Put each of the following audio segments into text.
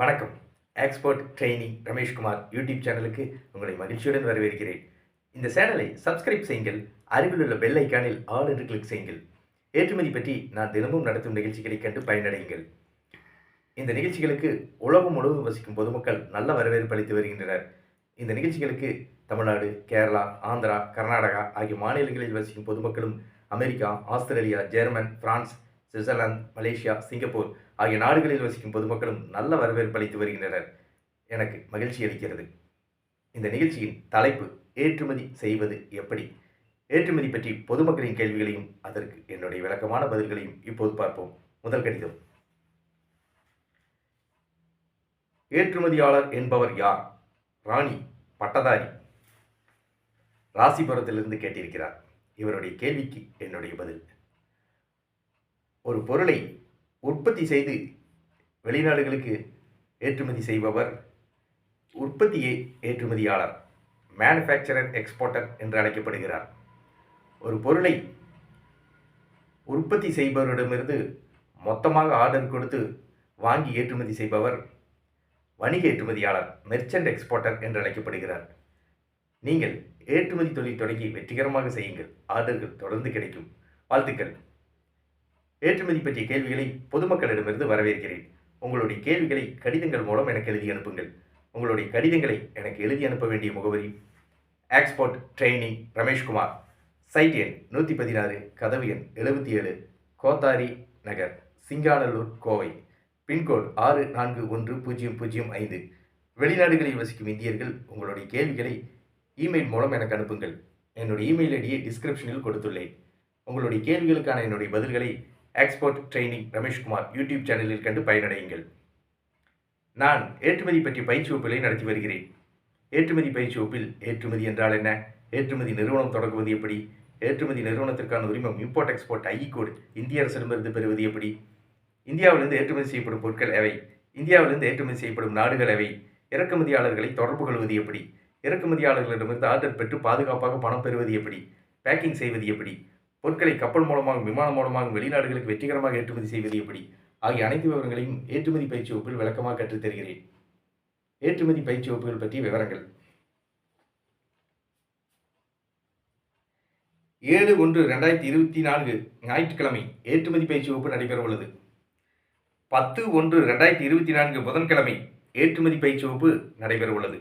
வணக்கம். Expert training Rameshkumar YouTube சேனலுக்கு உங்களை மகிழ்ச்சியுடன் வரவேற்கிறேன். இந்த சேனலை சப்ஸ்கிரைப் செய்யுங்கள் அருகில் உள்ள பெல் ஐக்கானில் ஆல் என்று கிளிக் செய்யுங்கள். ஏற்றுமதி பற்றி நான் தினமும் நடத்தும் நிகழ்ச்சிகளை கண்டு பயனடையுங்கள். இந்த நிகழ்ச்சிகளுக்கு உலகம் முழுவதும் வசிக்கும் பொதுமக்கள் நல்ல வரவேற்பு அளித்து வருகின்றனர். இந்த நிகழ்ச்சிகளுக்கு தமிழ்நாடு கேரளா ஆந்திரா கர்நாடகா ஆகிய மாநிலங்களில் வசிக்கும் பொதுமக்களும் America Australia German France Switzerland Malaysia Singapore ஆகிய நாடுகளில் வசிக்கும் பொதுமக்களும் நல்ல வரவேற்பு அளித்து வருகின்றனர். எனக்கு மகிழ்ச்சி அளிக்கிறது. இந்த நிகழ்ச்சியின் தலைப்பு ஏற்றுமதி செய்வது எப்படி? ஏற்றுமதி பற்றி பொதுமக்களின் கேள்விகளையும் அதற்கு என்னுடைய விளக்கமான பதில்களையும் இப்போது பார்ப்போம். முதல் கடிதம். ஏற்றுமதியாளர் என்பவர் யார்? ராணி பட்டதாரி. ராசிபுரத்திலிருந்து கேட்டிருக்கிறார். இவருடைய கேள்விக்கு என்னுடைய பதில். ஒரு பொருளை உற்பத்தி செய்து வெளிநாடுகளுக்கு ஏற்றுமதி செய்பவர் உற்பத்தியை ஏற்றுமதியாளர் மேனுஃபேக்சரர் எக்ஸ்போர்ட்டர் என்று அழைக்கப்படுகிறார். ஒரு பொருளை உற்பத்தி செய்பவரிடமிருந்து மொத்தமாக ஆர்டர் கொடுத்து வாங்கி ஏற்றுமதி செய்பவர் வணிக ஏற்றுமதியாளர் மெர்ச்சன்ட் எக்ஸ்போர்ட்டர் என்று அழைக்கப்படுகிறார். நீங்கள் ஏற்றுமதி தொழில் தொடங்கி வெற்றிகரமாக செய்யுங்கள். ஆர்டர்கள் தொடர்ந்து கிடைக்கும். வாழ்த்துக்கள். ஏற்றுமதி பற்றிய கேள்விகளை பொதுமக்களிடமிருந்து வரவேற்கிறேன். உங்களுடைய கேள்விகளை கடிதங்கள் மூலம் எனக்கு எழுதி அனுப்புங்கள். உங்களுடைய கடிதங்களை எனக்கு எழுதி அனுப்ப வேண்டிய முகவரி ஆக்ஸ்போர்ட் ட்ரெயினிங் ரமேஷ்குமார் சைட் எண் நூற்றி பதினாறு கதவு எண் எழுபத்தி ஏழு கோத்தாரி நகர் சிங்கானல்லூர் கோவை. பின்கோட் ஆறு நான்கு ஒன்று பூஜ்ஜியம் பூஜ்ஜியம் ஐந்து. வெளிநாடுகளில் வசிக்கும் இந்தியர்கள் உங்களுடைய கேள்விகளை இமெயில் மூலம் எனக்கு அனுப்புங்கள். என்னுடைய இமெயில் ஐடியை டிஸ்கிரிப்ஷனில் கொடுத்துள்ளேன். உங்களுடைய கேள்விகளுக்கான என்னுடைய பதில்களை எக்ஸ்போர்ட் ட்ரைனிங் ரமேஷ்குமார் யூடியூப் சேனலில் கண்டு பயனடையுங்கள். நான் ஏற்றுமதி பற்றி பயிற்சி வகுப்புகளை நடத்தி வருகிறேன். ஏற்றுமதி பயிற்சி வகுப்பில் ஏற்றுமதி என்றால் என்ன? ஏற்றுமதி நிறுவனம் தொடங்குவது எப்படி? ஏற்றுமதி நிறுவனத்திற்கான உரிமம் இம்போர்ட் எக்ஸ்போர்ட் ஐ கோடு இந்திய அரசிடமிருந்து பெறுவது எப்படி? இந்தியாவிலிருந்து ஏற்றுமதி செய்யப்படும் பொருட்கள் எவை? இந்தியாவிலிருந்து ஏற்றுமதி செய்யப்படும் நாடுகள் எவை? இறக்குமதியாளர்களை தொடர்பு கொள்வது எப்படி? இறக்குமதியாளர்களிடமிருந்து ஆர்டர் பெற்று பாதுகாப்பாக பணம் பெறுவது எப்படி? பேக்கிங் செய்வது எப்படி? பொருட்களை கப்பல் மூலமாக விமானம் மூலமாக வெளிநாடுகளுக்கு வெற்றிகரமாக ஏற்றுமதி செய்வது எப்படி? ஆகிய அனைத்து விவரங்களையும் ஏற்றுமதி பயிற்சி வகுப்பில் விளக்கமாக கற்றுத் தருகிறேன். ஏற்றுமதி பயிற்சி வகுப்புகள் பற்றிய விவரங்கள். ஏழு ஒன்று ரெண்டாயிரத்தி இருபத்தி நான்கு ஞாயிற்றுக்கிழமை ஏற்றுமதி பயிற்சி வகுப்பு நடைபெற உள்ளது. பத்து ஒன்று ரெண்டாயிரத்தி இருபத்தி நான்கு புதன்கிழமை ஏற்றுமதி பயிற்சி வகுப்பு நடைபெற உள்ளது.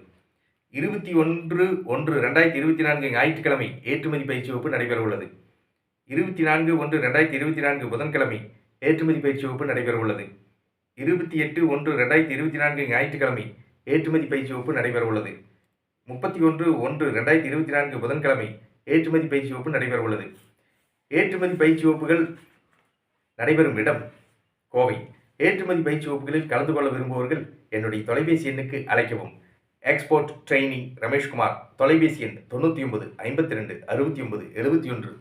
இருபத்தி ஒன்று ஒன்று ரெண்டாயிரத்தி இருபத்தி நான்கு ஞாயிற்றுக்கிழமை ஏற்றுமதி பயிற்சி வகுப்பு நடைபெற உள்ளது. இருபத்தி நான்கு ஒன்று ரெண்டாயிரத்தி இருபத்தி நான்கு புதன்கிழமை ஏற்றுமதி பயிற்சி வகுப்பு நடைபெற உள்ளது இருபத்தி எட்டு ஒன்று ரெண்டாயிரத்தி இருபத்தி நான்கு ஞாயிற்றுக்கிழமை ஏற்றுமதி பயிற்சி வகுப்பு நடைபெற உள்ளது முப்பத்தி ஒன்று ஒன்று ரெண்டாயிரத்தி இருபத்தி நான்கு புதன்கிழமை ஏற்றுமதி பயிற்சி வகுப்பு நடைபெற உள்ளது ஏற்றுமதி பயிற்சி வகுப்புகள் நடைபெறும் இடம் கோவை. ஏற்றுமதி பயிற்சி வகுப்புகளில் கலந்து கொள்ள விரும்புபவர்கள் என்னுடைய தொலைபேசி எண்ணுக்கு அழைக்கவும். Export training Rameshkumar. தொலைபேசி எண் தொண்ணூற்றி ஒன்பது ஐம்பத்தி ரெண்டு அறுபத்தி ஒன்பது எழுபத்தி ஒன்று.